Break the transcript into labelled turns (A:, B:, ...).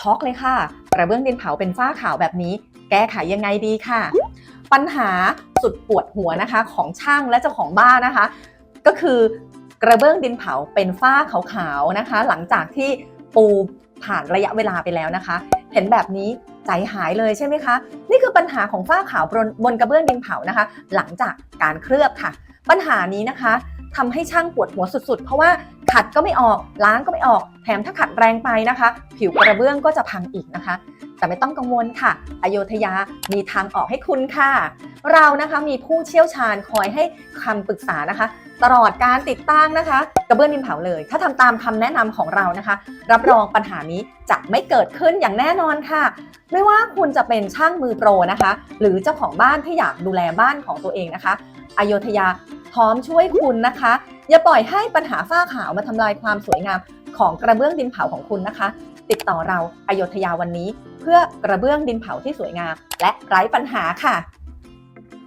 A: ช็อกเลยค่ะ กระเบื้องดินเผาเป็นฝ้าขาวแบบนี้ แก้ไขยังไงดีค่ะ ปัญหาสุดปวดหัวนะคะของช่างและเจ้าของบ้านนะคะ ก็คือกระเบื้องดินเผาเป็นฝ้าขาวๆนะคะ หลังจากที่ปูผ่านระยะเวลาไปแล้วนะคะ เห็นแบบนี้ใจหายเลยใช่ไหมคะ นี่คือปัญหาของฝ้าขาวบนบนกระเบื้องดินเผานะคะ หลังจากการเคลือบค่ะ ปัญหานี้นะคะทำให้ช่างปวดหัวสุดๆ เพราะว่า ขัดก็ไม่ออกล้างก็ไม่ออก แถมถ้าขัดแรงไปนะคะ ผิวกระเบื้องก็จะพังอีกนะคะ แต่ไม่ต้องกังวลค่ะ อโยธยามีทางออกให้คุณค่ะ เรานะคะมีผู้เชี่ยวชาญคอยให้คำปรึกษานะคะ ตลอดการติดตั้งนะคะ กระเบื้องดินเผาเลย ถ้าทำตามคำแนะนำของเรานะคะ รับรองปัญหานี้จะไม่เกิดขึ้นอย่างแน่นอนค่ะ ไม่ว่าคุณจะเป็นช่างมือโปรนะคะ หรือเจ้าของบ้านที่อยากดูแลบ้านของตัวเองนะคะอโยธยา พร้อมช่วยคุณนะคะ อย่าปล่อยให้ปัญหาฝ้าขาวมาทำลายความสวยงามของกระเบื้องดินเผาของคุณนะคะ ติดต่อเราอโยธยาวันนี้ เพื่อกระเบื้องดินเผาที่สวยงาม และไร้ปัญหาค่ะ